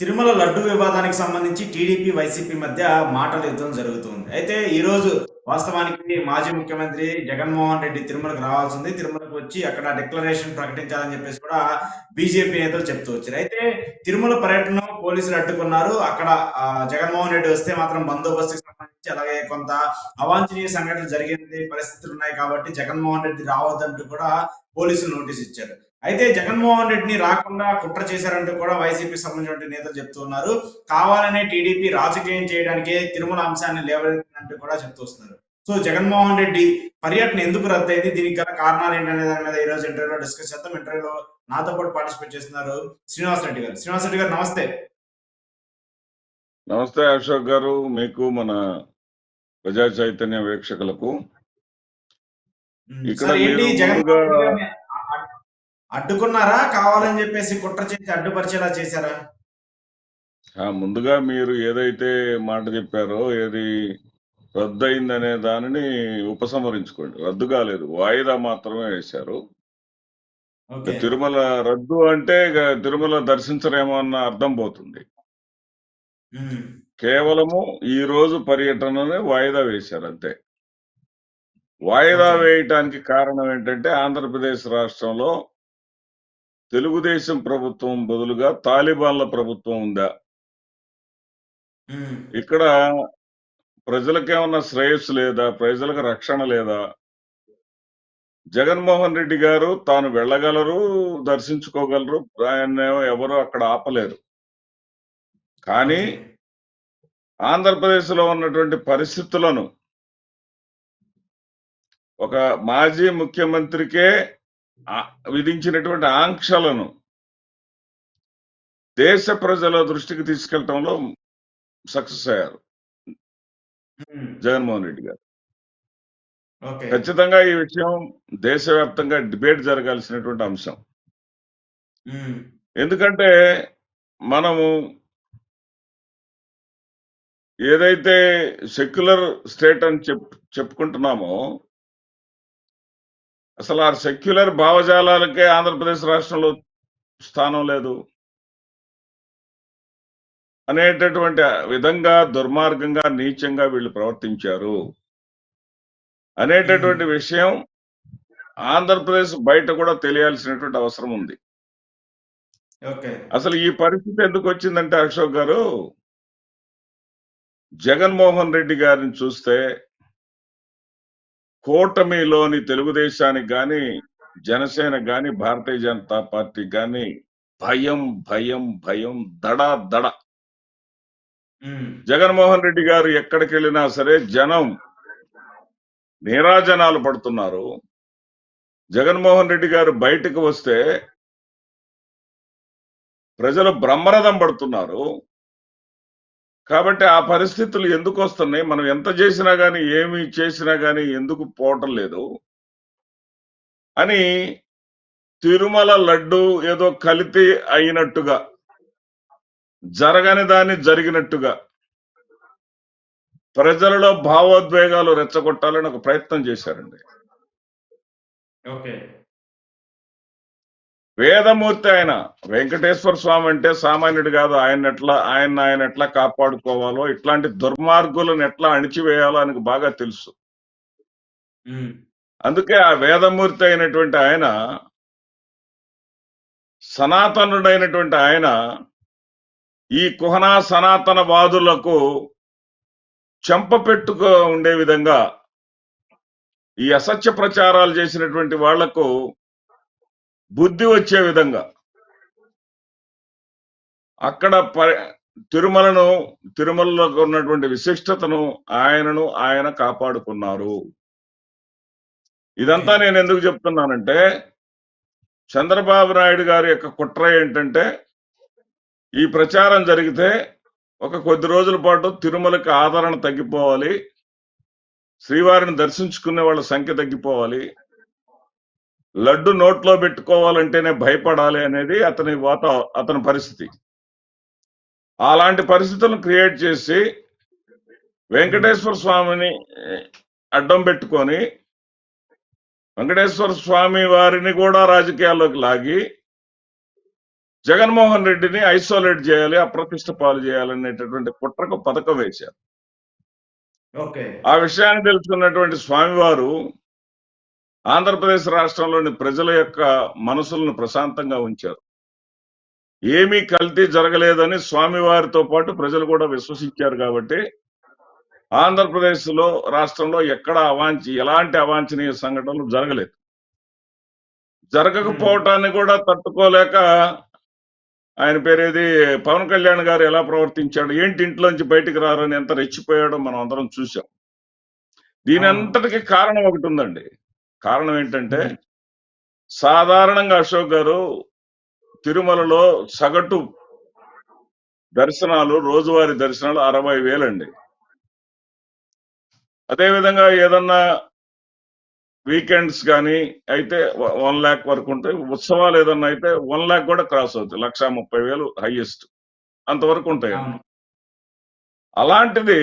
తిరుమల లడ్డు వివాదానికి సంబంధించి TDP YCP మధ్య మాటల యుద్ధం జరుగుతుంది. అయితే ఈ రోజు వాస్తవానికి మాజీ ముఖ్యమంత్రి జగన్మోహన్ రెడ్డి తిరుమలకు రావాల్సింది. తిరుమలకు వచ్చి అక్కడ డిక్లరేషన్ ప్రకటించాలని చెప్పేసి కూడా బీజేపీ నేతలు చెప్తూ వచ్చారు. అయితే తిరుమల పర్యటన పోలీసులు అడ్డుకున్నారు. అక్కడ ఆ, జగన్మోహన్ రెడ్డి వస్తే మాత్రం బందోబస్తుకి సంబంధించి అలాగే కొంత అవాంఛనీయ సంఘటనలు జరిగింది పరిస్థితులు ఉన్నాయి కాబట్టి జగన్మోహన్ రెడ్డి రావద్దంటూ కూడా పోలీసులు నోటీస్ ఇచ్చారు. అయితే జగన్మోహన్ రెడ్డిని రాకుండా కుట్ర చేశారంటూ కూడా వైసీపీ సంబంధించిన నేతలు చెప్తున్నారు కావాలనే టీడీపీ రాజకీయం చేయడానికే తిరుమల అంశాన్ని లేవనెత్తినట్టు కూడా చెప్తూ వస్తున్నారు. సో జగన్మోహన్ రెడ్డి పర్యటన ఎందుకు రద్దయింది? దీనికి గల కారణాలు ఏంటనే దాని మీద ఈ రోజు ఇంటర్వ్యూలో డిస్కస్ చేద్దాం. ఇంటర్వ్యూలో నాతో పాటు పార్టిసిపేట్ చేస్తున్నారు శ్రీనివాస్ రెడ్డి గారు. శ్రీనివాస్ రెడ్డి గారు నమస్తే. నమస్తే అశోక్ గారు. మీకు మన ప్రజా చైతన్య వీక్షకులకు ఇక్కడ అడ్డుకున్నారా? కావాలని చెప్పేసి కుట్ర చేసి అడ్డుపరిచేలా చేశారా? ముందుగా మీరు ఏదైతే మాట చెప్పారో ఏది రద్దు అయిందనే దానిని ఉపసంహరించుకోండి. రద్దు కాలేదు. వాయిదా మాత్రమే వేశారు. తిరుమల రద్దు అంటే తిరుమల దర్శించరేమో అన్న అర్థం పోతుంది. కేవలము ఈ రోజు పర్యటనని వాయిదా వేశారు అంతే. వాయిదా. వేయటానికి కారణం ఏంటంటే ఆంధ్రప్రదేశ్ రాష్ట్రంలో తెలుగుదేశం ప్రభుత్వం బదులుగా తాలిబాన్ల ప్రభుత్వం ఉందా. ఇక్కడ ప్రజలకేమన్నా శ్రేయస్సు లేదా? ప్రజలకు రక్షణ లేదా? జగన్మోహన్ రెడ్డి గారు తాను వెళ్ళగలరు దర్శించుకోగలరు ఆయన ఎవరు అక్కడ ఆపలేరు. కానీ ఆంధ్రప్రదేశ్లో ఉన్నటువంటి పరిస్థితులను ఒక మాజీ ముఖ్యమంత్రికే విధించినటువంటి ఆంక్షలను దేశ ప్రజల దృష్టికి తీసుకెళ్ళటంలో సక్సెస్ అయ్యారు. జగన్మోహన్ రెడ్డి గారు ఖచ్చితంగా ఈ విషయం దేశవ్యాప్తంగా డిబేట్ జరగాల్సినటువంటి అంశం. ఎందుకంటే మనము ఏదైతే సెక్యులర్ స్టేట్ అని చెప్ చెప్పుకుంటున్నామో అసలు ఆ సెక్యులర్ భావజాలాలకే ఆంధ్రప్రదేశ్ రాష్ట్రంలో స్థానం లేదు. అనేటటువంటి విధంగా దుర్మార్గంగా నీచంగా వీళ్ళు ప్రవర్తించారు. అనేటటువంటి విషయం ఆంధ్రప్రదేశ్ బయట కూడా తెలియాల్సినటువంటి అవసరం ఉంది. అసలు ఈ పరిస్థితి ఎందుకు వచ్చిందంటే అశోక్ గారు జగన్మోహన్ రెడ్డి గారిని చూస్తే కూటమిలోని తెలుగుదేశానికి గాని జనసేన గాని భారతీయ జనతా పార్టీ గాని భయం భయం భయం దడ దడ. జగన్మోహన్ రెడ్డి గారు ఎక్కడికి వెళ్ళినా సరే జనం నీరాజనాలు పడుతున్నారు. జగన్మోహన్ రెడ్డి గారు బయటకు వస్తే ప్రజలు బ్రహ్మరథం పడుతున్నారు. కాబట్టి ఆ పరిస్థితులు ఎందుకు వస్తున్నాయి? మనం ఎంత చేసినా కానీ ఏమి చేసినా కానీ ఎందుకు పోవటం లేదు? అని తిరుమల లడ్డు ఏదో కలితి అయినట్టుగా జరగని దాన్ని జరిగినట్టుగా ప్రజలలో భావోద్వేగాలు రెచ్చగొట్టాలని ఒక ప్రయత్నం చేశారండి. ఓకే. వేదమూర్తి ఆయన వెంకటేశ్వర స్వామి అంటే సామాన్యుడు కాదు ఆయన ఎట్లా ఆయన ఆయన ఎట్లా కాపాడుకోవాలో ఇట్లాంటి దుర్మార్గులను ఎట్లా అణిచివేయాలో ఆయనకు బాగా తెలుసు. అందుకే ఆ వేదమూర్తి అయినటువంటి ఆయన సనాతనుడైనటువంటి ఆయన ఈ కుహనా సనాతన వాదులకు చెంప పెట్టుకో ఉండే విధంగా ఈ అసత్య ప్రచారాలు చేసినటువంటి వాళ్ళకు బుద్ధి వచ్చే విధంగా. అక్కడ తిరుమలను తిరుమలలో ఉన్నటువంటి విశిష్టతను ఆయనను ఆయన కాపాడుకున్నారు. ఇదంతా నేను ఎందుకు చెప్తున్నానంటే చంద్రబాబు నాయుడు గారి యొక్క కుట్ర ఏంటంటే ఈ ప్రచారం జరిగితే ఒక కొద్ది రోజుల పాటు తిరుమలకి ఆదరణ తగ్గిపోవాలి శ్రీవారిని దర్శించుకునే వాళ్ళ సంఖ్య తగ్గిపోవాలి లడ్డు నోట్లో పెట్టుకోవాలంటేనే భయపడాలి అనేది అతని వాత అతని పరిస్థితి. అలాంటి పరిస్థితులను క్రియేట్ చేసి వెంకటేశ్వర స్వామిని అడ్డం పెట్టుకొని వెంకటేశ్వర స్వామి వారిని కూడా రాజకీయాల్లోకి లాగి జగన్మోహన్ రెడ్డిని ఐసోలేట్ చేయాలి అప్రతిష్ట పాలు చేయాలనేటటువంటి కుట్రకు పథకం వేశారు. ఆ విషయాన్ని తెలుసుకున్నటువంటి స్వామివారు ఆంధ్రప్రదేశ్ రాష్ట్రంలోని ప్రజల యొక్క మనసులను ప్రశాంతంగా ఉంచారు. ఏమీ కల్తీ జరగలేదని స్వామివారితో పాటు ప్రజలు కూడా విశ్వసించారు కాబట్టి ఆంధ్రప్రదేశ్లో రాష్ట్రంలో ఎక్కడ అవాంఛ ఎలాంటి అవాంఛనీయ సంఘటనలు జరగలేదు. జరగకపోవటాన్ని కూడా తట్టుకోలేక ఆయన పేరేది పవన్ కళ్యాణ్ గారు ఎలా ప్రవర్తించాడు ఏంటి ఇంట్లోంచి బయటికి రారని ఎంత రెచ్చిపోయాడో మనం అందరం చూసాం దీని అంతటికి కారణం ఒకటి ఉందండి. కారణం ఏంటంటే సాధారణంగా అశోక్ గారు తిరుమలలో సగటు దర్శనాలు రోజువారీ దర్శనాలు అరవై వేలండి. అదేవిధంగా ఏదన్నా వీకెండ్స్ కానీ అయితే వన్ ల్యాక్ వరకు ఉంటాయి. ఉత్సవాలు ఏదన్నా అయితే వన్ ల్యాక్ కూడా క్రాస్ అవుతాయి. లక్ష ముప్పై వేలు హైయెస్ట్ అంతవరకు ఉంటాయి అలాంటిది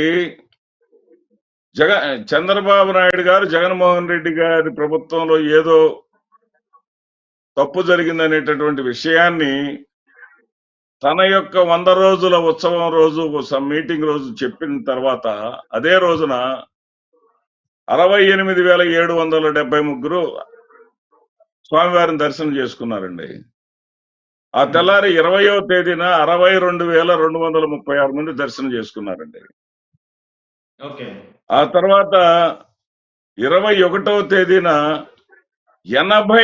జగ చంద్రబాబు నాయుడు గారు జగన్మోహన్ రెడ్డి గారి ప్రభుత్వంలో ఏదో తప్పు జరిగిందనేటటువంటి విషయాన్ని తన యొక్క వంద రోజుల ఉత్సవం రోజు మీటింగ్ రోజు చెప్పిన తర్వాత అదే రోజున అరవై ఎనిమిది వేల ఏడు వందల డెబ్బై ముగ్గురు స్వామివారిని దర్శనం చేసుకున్నారండి. ఆ తెల్లారి ఇరవయో తేదీన అరవై రెండు వేల రెండు వందల ముప్పై ఆరు మంది దర్శనం చేసుకున్నారండి. ఆ తర్వాత ఇరవై ఒకటవ తేదీన ఎనభై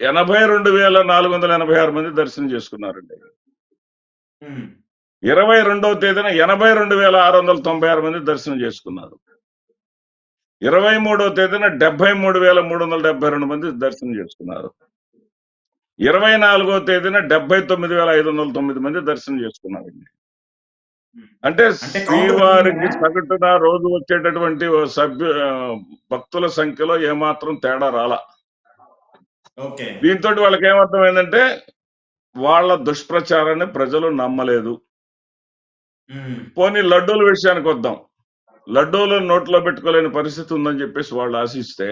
ఎనభై రెండు వేల నాలుగు వందల ఎనభై ఆరు మంది దర్శనం చేసుకున్నారండి. ఇరవై రెండవ తేదీన ఎనభై రెండు వేల ఆరు వందల తొంభై ఆరు మంది దర్శనం చేసుకున్నారు. ఇరవై మూడవ తేదీన డెబ్బై మూడు వేల మూడు వందల డెబ్బై రెండు మంది దర్శనం చేసుకున్నారు. ఇరవై నాలుగవ తేదీన డెబ్బై తొమ్మిది వేల ఐదు వందల తొమ్మిది మంది దర్శనం చేసుకున్నారండి. అంటే శ్రీవారికి సగటున రోజు వచ్చేటటువంటి సభ్యు భక్తుల సంఖ్యలో ఏమాత్రం తేడా రాలా. దీంతో వాళ్ళకి ఏమర్థమైందంటే వాళ్ళ దుష్ప్రచారాన్ని ప్రజలు నమ్మలేదు. పోనీ లడ్డూల విషయానికి వద్దాం. లడ్డూలు నోట్లో పెట్టుకోలేని పరిస్థితి ఉందని చెప్పేసి వాళ్ళు ఆశిస్తే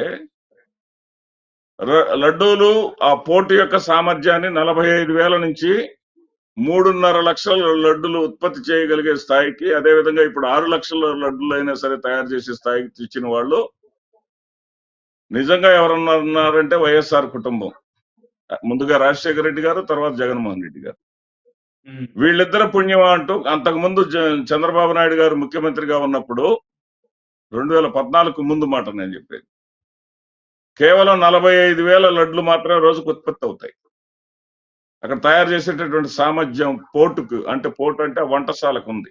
లడ్డూలు ఆ పోటీ యొక్క సామర్థ్యాన్ని నలభై ఐదు వేల నుంచి మూడున్నర లక్షల లడ్డులు ఉత్పత్తి చేయగలిగే స్థాయికి అదేవిధంగా ఇప్పుడు ఆరు లక్షల లడ్డులు అయినా సరే తయారు చేసే స్థాయికి తెచ్చిన వాళ్ళు నిజంగా ఎవరన్నా ఉన్నారంటే వైఎస్ఆర్ కుటుంబం. ముందుగా రాజశేఖర రెడ్డి గారు తర్వాత జగన్మోహన్ రెడ్డి గారు. వీళ్ళిద్దరు పుణ్యం అంటూ అంతకుముందు చంద్రబాబు నాయుడు గారు ముఖ్యమంత్రిగా ఉన్నప్పుడు రెండు వేల పద్నాలుగు ముందు మాట నేను చెప్పేది. కేవలం నలభై ఐదు వేల లడ్లు మాత్రమే రోజుకు ఉత్పత్తి అవుతాయి. అక్కడ తయారు చేసేటటువంటి సామర్థ్యం పోర్టుకు అంటే పోర్టు అంటే వంటశాలకు ఉంది.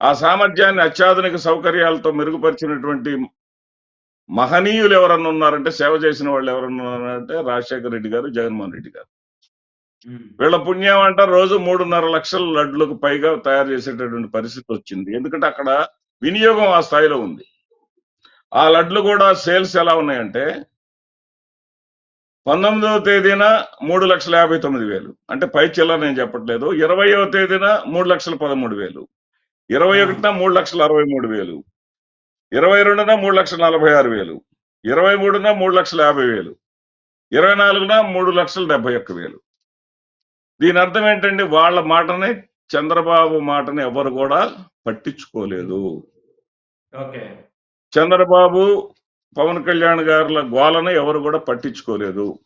ఆ సామర్థ్యాన్ని అత్యాధునిక సౌకర్యాలతో మెరుగుపరిచినటువంటి మహనీయులు ఎవరన్నా ఉన్నారంటే సేవ చేసిన వాళ్ళు ఎవరన్నా ఉన్నారంటే రాజశేఖర రెడ్డి గారు జగన్మోహన్ రెడ్డి గారు. వీళ్ళ పుణ్యం అంట రోజు మూడున్నర లక్షల లడ్లకు పైగా తయారు చేసేటటువంటి పరిస్థితి వచ్చింది ఎందుకంటే అక్కడ వినియోగం ఆ స్థాయిలో ఉంది ఆ లడ్లు కూడా సేల్స్ ఎలా ఉన్నాయంటే పంతొమ్మిదవ తేదీన మూడు లక్షల యాభై తొమ్మిది వేలు. అంటే పై చిల్లర నేను చెప్పట్లేదు. ఇరవయవ తేదీన మూడు లక్షల పదమూడు వేలు. ఇరవై ఒకటిన మూడు లక్షల అరవై మూడు వేలు. ఇరవై రెండున మూడు లక్షల నలభై ఆరు వేలు. ఇరవై మూడున మూడు లక్షల యాభై వేలు. ఇరవై నాలుగున మూడు లక్షల డెబ్బై ఒక్క వేలు. దీని అర్థం ఏంటండి? వాళ్ళ మాటని చంద్రబాబు మాటని ఎవరు కూడా పట్టించుకోలేదు. ఓకే. చంద్రబాబు పవన్ కళ్యాణ్ గారుల గోలను ఎవరు కూడా పట్టించుకోలేదు.